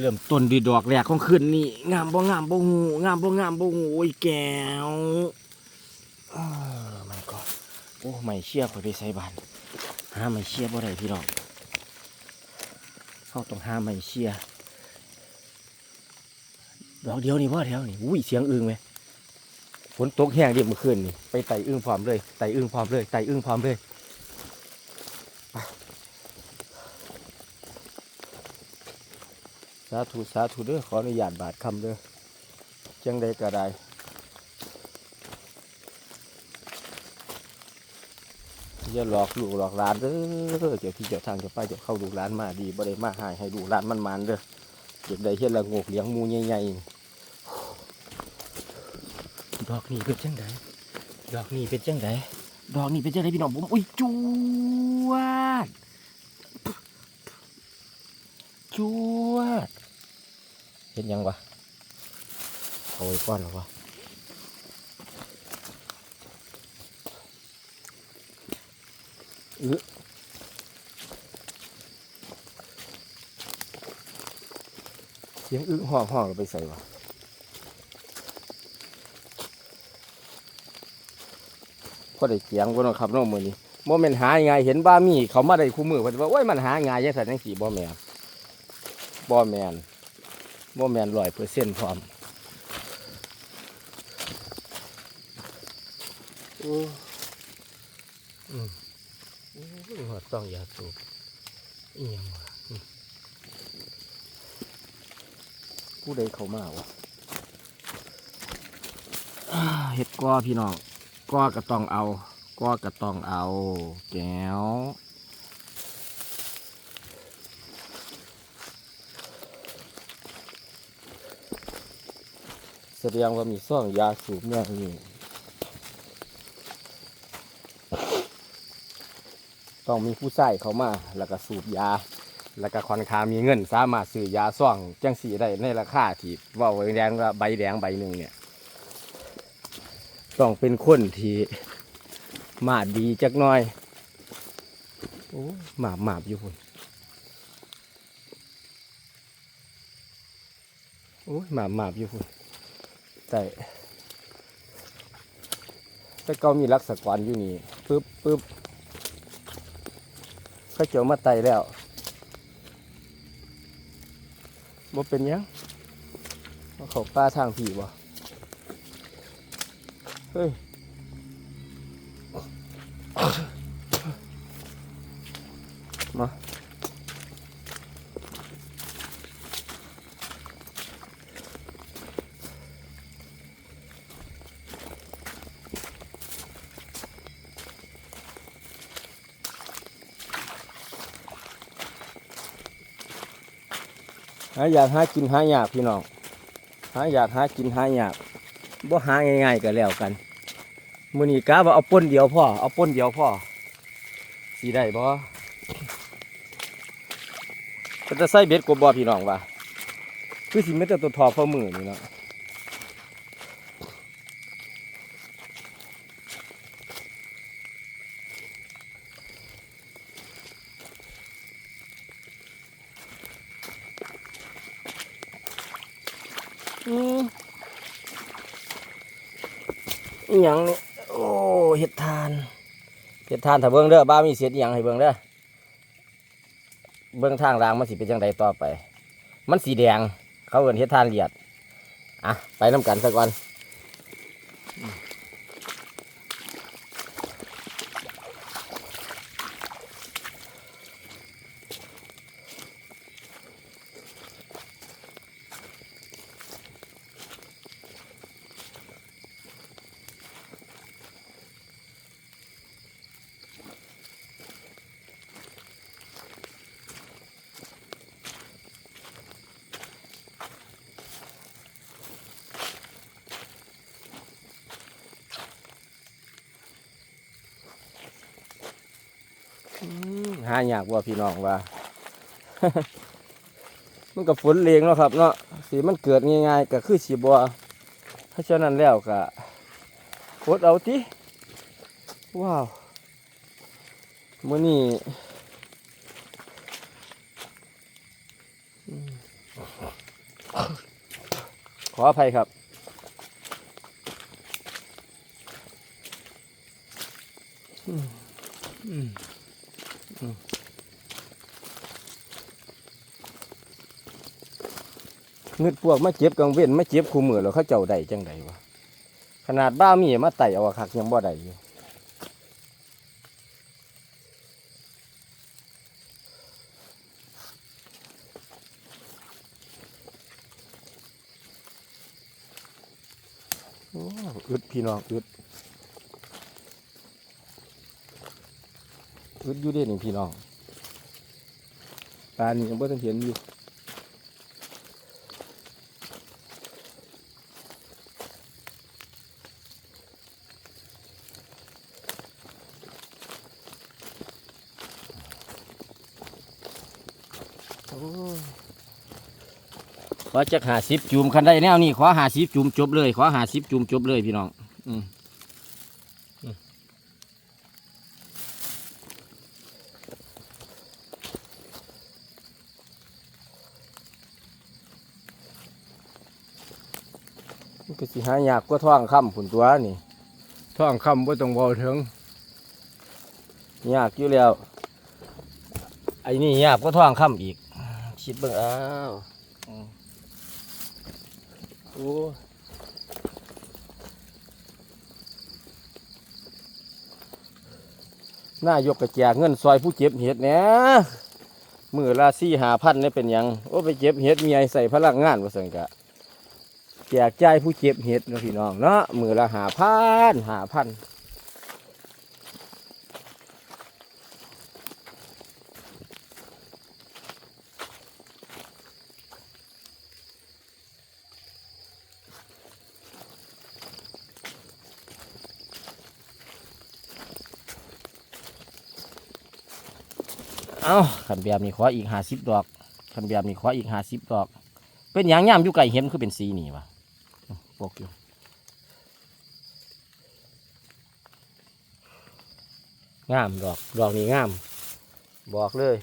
เริ่มต้นด้วยดอกแรกของคืนนี่งามบ่งามบ่หูงามบ่งามบ่หูโอ้ยแก้วเออมันก็โอ้ไม่เชี่ยพอไปใส่บานหาไม่เชี่ยบ่ได้พี่น้องเขาต้องหาไม่เชี่ยดอกเดียวนี่พ่อแถวนี่อุ้ยเสียงอึ้งไหมฝนตกแห้งเรียบเมื่อคืนนี่ไปไต่อึ้งพร้อมเลยไต่อึ้งพร้อมเลยไต่อึ้งพร้อมเลย สาธุสาธุเด้อขออนุญาตบาทคำเด้อจังใดก็ได้อย่าหลอกลูกหลอกหลานเด้อเจ้าที่เจ้าทางเจ้าป้าเจ้าเข้าลูกหลานมาดีบ่ได้มาหายให้ลูกหลานมันมันเด้อเด็กใดเฮ็ดละงกเลี้ยงมูใหญ่ๆดอกนี้เป็นจังไดดอกนี้เป็นจังไดดอกนี้เป็นจังไดพี่น้องผมอุ้ยจวดจวด ห็นยังวะเอาไว้ก่อนหรอวะอื้อเสียงอึ้งห่อห่อไปใส่วะพอได้เสียงบนนาะครับน้องมือนี้โมเมนหายังไงายเห็นบ้ามีเขามาได้คู่มือเพิ่นว่าโอ้ยมันหาง่ายยังสันยังสีบ่แม่นบอแมน บอแมนร้อยเปอร์เซ็นต์พร้อมโอ้อืมโอ้ยหัวต้องยาสูบอีหยังวะอืมผู้ใดเข้ามาวะอ่าเห็ดกอพี่น้องกอก็ต้องเอากอก็ต้องเอา แก้ว แสดงว่ามีซ่องยาสูบเนี่ยนี่ต้องมีผู้ใส่เขามาแล้วก็สูบยา แล้วก็ค่อนข้างมีเงิน สามารถซื้อยาซ่องจังสีได้ในราคาที่ว่าไว้แดงว่าใบแดงใบหนึ่งเนี่ยต้องเป็นคนที่มาดีจักหน่อยโอ้หมาบหมาบอยู่พุ่นโอ้ยหมาบหมาบอยู่พุ่น แต่แต่ก็มีรักษากรอยู่นี่ปึ๊บปึ๊บเขาเจียวมาไตแล้วบ่เป็นยังว่าเขาป้าทางผีบ่เฮ้ย หาอยากหากินหาอยากพี่น้องหาอยากหากินหาอยากบ่หาง่ายๆก็แล้วกันมือนี้กะว่าเอาป้นเดียวพ่อเอาป้นเดียวพ่อสีได้บ่ก็จะใส่เบ็ดกบบ่พี่น้องว่ะคือสิไม่แต่ตัวทอฝ่ามือนี่เนาะ อหยังนี่โอ้เห็ดทานเห็ดทานถ้าเบิ่งเด้อบ้ามีเศษอหยังให้เบิ่งเด้อเบิ่งทางรางมันสิเป็นจังไดต่อไป มันสีแดง เขาเอิ้นเห็ดทานเลียดอะไปน้ำกันสักวันอืม หายากว่าพี่น้องว่า มันก็ฝนเลงเนาะครับ เนาะสีมันเกิดง่ายๆก็คือสีบัวเพราะฉะนั้นแล้วก็อดเอาติว้าวมื้อนี้ขออภัยครับ อืมอืมอืม เงึดพวกมาเจ็บกลางเว้นมาเจ็บคู่มือแล้วเขาเจ้าได้จังใดวะขนาดบ้ามีมาไต่เอาคักยังบ่ได้อยู่อึดพี่น้องอึดอึดอยู่เด้นี่พี่น้องตานี่ยังบ่ทันเห็นอยู่ ขอจักหาสิบจูมคันได้แนวนี้ขอหาสิบจูมจบเลย ขอหาสิบจูมจบเลยพี่น้องอืมอืมมันก็สิหายากกว่าท่องคำผุนตัวนี่ท่องคำว่าต้องเบาถึงยากอยู่แล้วไอ้นี่ยากกว่าท่องคำอีก คิดเบิ่งอ้าวอืมโอ้นายกกระแจกเงินซอยผู้เจ็บเห็ดเนี่ยมือละสี่หาพันเนี่ยเป็นหยังโอ้ไปเจ็บเห็ดมีไอใส่พลังงานว่าสังกะแจกจ่ายผู้เจ็บเห็ดเนาะพี่น้องเนาะมือละหาพันหาพัน เอาขันแบบนี้ขออีกห้าสิบดอกขันแบบนี้ขออีกห้าสิบดอก เป็นอย่างย่ามอยู่ไก่เห็นคือเป็นสีนี่วะปกอยู่งามดอก ดอกนี้งาม บอกเลย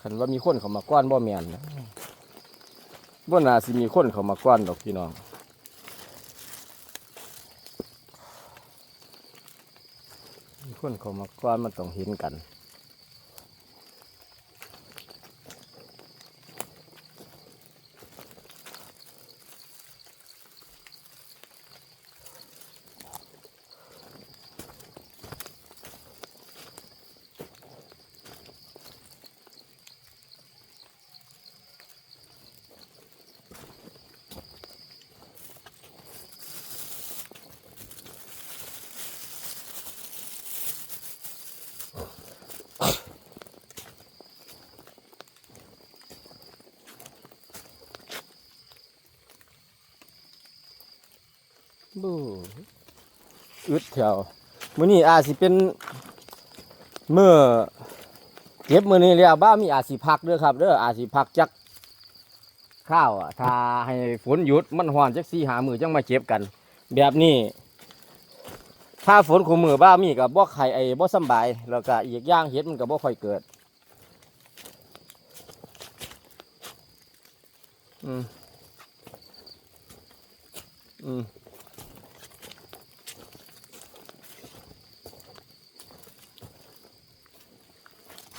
ขันว่ามีคนเขามาก้อนบ่แมนนะบ่นาสิมีคนเขามาก้อนดอกพี่น้องมีคนเขามาก้อนมันต้องเห็นกัน บูอึดแถวมื้อนี้อาจสิเป็นเมื่อเก็บมื้อนี้แล้วบ้ามีอาจสิพักเด้อครับเด้ออาจสิพักจักข้าวอะถ้าให้ฝนหยุดมันฮ้อนจักสี่หามือจังมาเก็บกัน แบบนี้ ถ้าฝนขมือบ้ามีกับบ่ไข่ไอ้บ่สบาย แล้วก็อีกอย่างเห็ดมันก็บ่ค่อยเกิด อืมอืม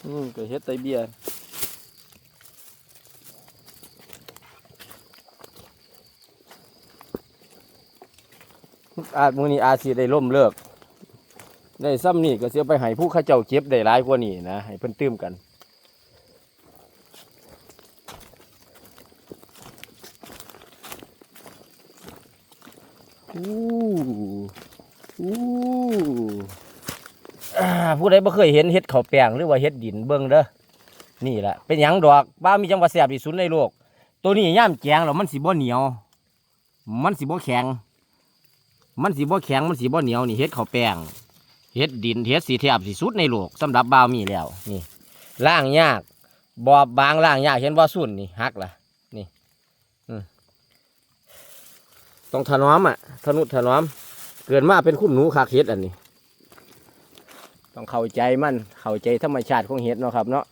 อืมก็เฮ็ดไตเบียอาจมือนี้อาจสิได้ล่มเลิก ได้ซ้ำนี่ก็เสียไปให้ผู้ข้าเจ้าเก็บได้หลายกว่านี่นะ ให้เพิ่นตื้มกัน อู้อู้อ่า ผู้ใดบ่เคยเห็นเห็ดข้าวแป้งหรือว่าเห็ดดินเบิ่งเด้อนี่แหละเป็นหยังดอกบ้ามีจังหวัดแสบที่สุดในโลก ตัวนี้ย่ามแจงแล้วมันสิบ่เหนียว มันสิบ่แข็ง มันสิบ่แข็งมันสิบ่เหนียวนี่เฮ็ดข้าวแป้งเฮ็ดดินเฮ็ดสีแทบสิสุดในโลกสำหรับบ่ามีแล้วนี่ล่างยากบอบบางล่างยากเห็นว่าสุ่นนี่หักล่ะนี่ต้องถนอมอะทนุถนอม เกิดมาเป็นคุ้มหนูคักเฮ็ดอันนี้ ต้องเข้าใจมันเข้าใจธรรมชาติของเฮ็ดเนาะครับเนาะ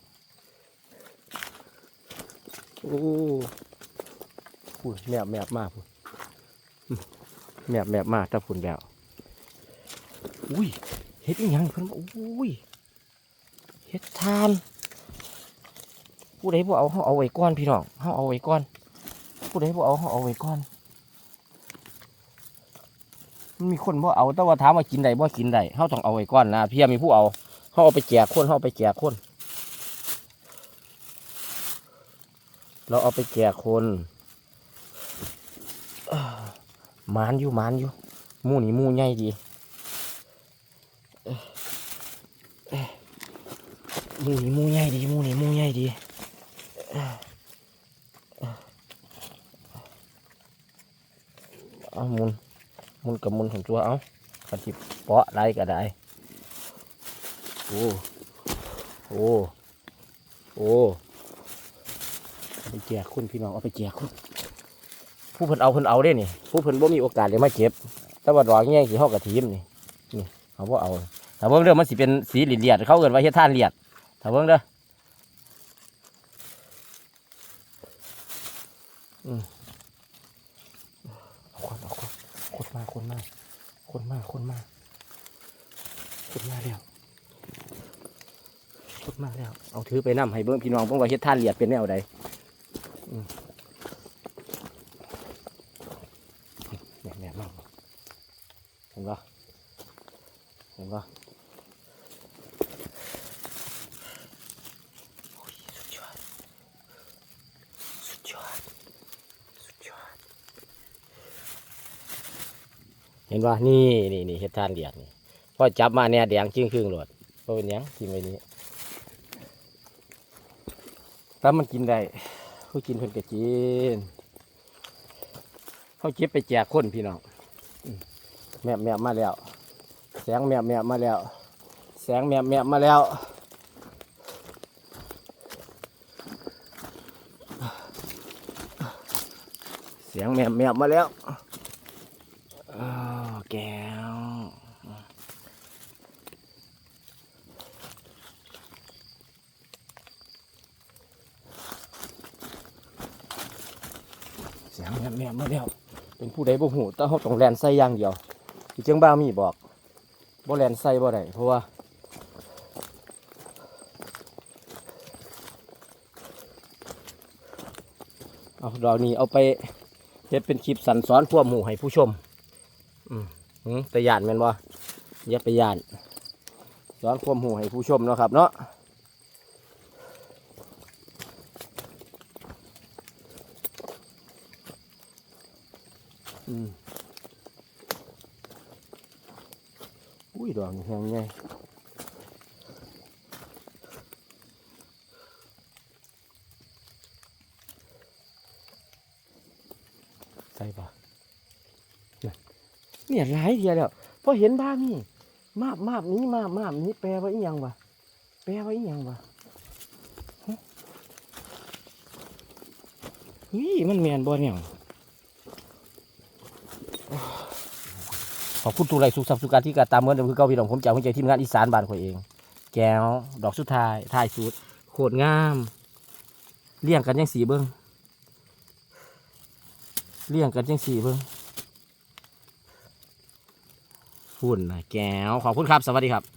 โอ้พูดแมบแมบมากพูดอืมแมบแมบมากถ้าพูดแล้วอุ้ยเฮ็ดยังเพิ่นอุ้ยเฮ็ดทานผู้ใดบ่เอาเฮาเอาไว้ก่อนพี่น้องเฮาเอาไว้ก่อนผู้ใดบ่เอาเฮาเอาไว้ก่อน มันมีคนบ่เอาแต่ว่าถามว่ากินได้บ่กินได้เฮาต้องเอาไว้ก่อนนะเพี่ยมีผู้เอาเฮาเอาไปแจกคนเฮาเอาไปแจกคน เราเอาไปแจกคนมานอยู่มานอยู่หมูนี่หมูใหญ่ดีหมูนี่หมูใหญ่ดีหมูนี่หมูใหญ่ดีเอ้อเอ้อเอามุน มุนกับมุนของตัวเอาขันทิเปาะได้ก็ได้โอ้โอ้โอ้ไปแจกคุณพี่น้องเอาไปแจกคุณผู้เพิ่นเอาเพิ่นเอาได้นี่ผู้เพิ่นบ่มีโอกาสได้มาเก็บแต่ว่าดอกแง่สิเฮากระทีมนี่นี่เขาบ่เอาถ้าเบิ่งเด้อมันสิเป็นสีเหลียดเขาเอิ้นว่าเฮ็ดท่านเหลียดถ้าเบิ่งเด้ออืมเอาคนเอาคน คนมาคนมาคนมาคนมาคนมาแล้ว คนมาแล้ว เอาถือไปนำให้เบิ่งพี่น้องเบิ่งว่าเฮ็ดท่านเหลียดเป็นแนวใดอืมเนี่ยเนี่ยมากเห็นปะเห็นปะโอ้ยสุดยอดสุดยอดสุดยอด เห็นว่านี่นี่นี่เห็ดทานเดียดนี่พอจับมาเนี่ยแดงจึงครึ่งโหลดเพราะเป็นยังกินไว้นี้ถ้ามันกินได้ผู้กินเพิ่นก็กินเขาเก็บไปแจกคนพี่น้องอืมแมบแมบมาแล้ว แสงแมบแมบมาแล้ว แสงแมบแมบมาแล้วเสียงแมบแมบมาแล้ว อ้าวแก้วเสียงแม่แม่มาแล้วเป็นผู้ ใดบ่หูแต่เขาต้องแลนใส่อย่างเดียวที่เจียงบ้ามีบอกบ่แลนใส่บ่ได้เพราะว่าเอาดอกนี้เอาไปเฮ็ดเป็นคลิปสันสอนความหูให้ผู้ชมอืมหืมแต่ยานแม่นบ่อย่าไปยานสอนความหูให้ผู้ชมเนาะครับเนาะ อืมอุ้ยดอกนี่แหงไงใส่ปะเนี่ยหลายเดียวแล้วพอเห็นบ้างนี่มาบมาบนี้มาบมาบนี้แปลว่าอีหยังวะแปลว่าอีหยังวะนี่มันแมนบ่เนี่ย อบคุณทุกไรสุขสับสุขการที่กาตามเหมือนเดิมคือเก่าพี่น้องผมจากหัวใจทีมงานอีสานบ้านข่อยเอง แก้วดอกสุดท้ายท้ายสุดโคตรงามเลี้ยงกันยังสีเบิ้งเลี้ยงกันยังสีเบิ้งฝุ่นนะแก้วขอบคุณครับ สวัสดีครับ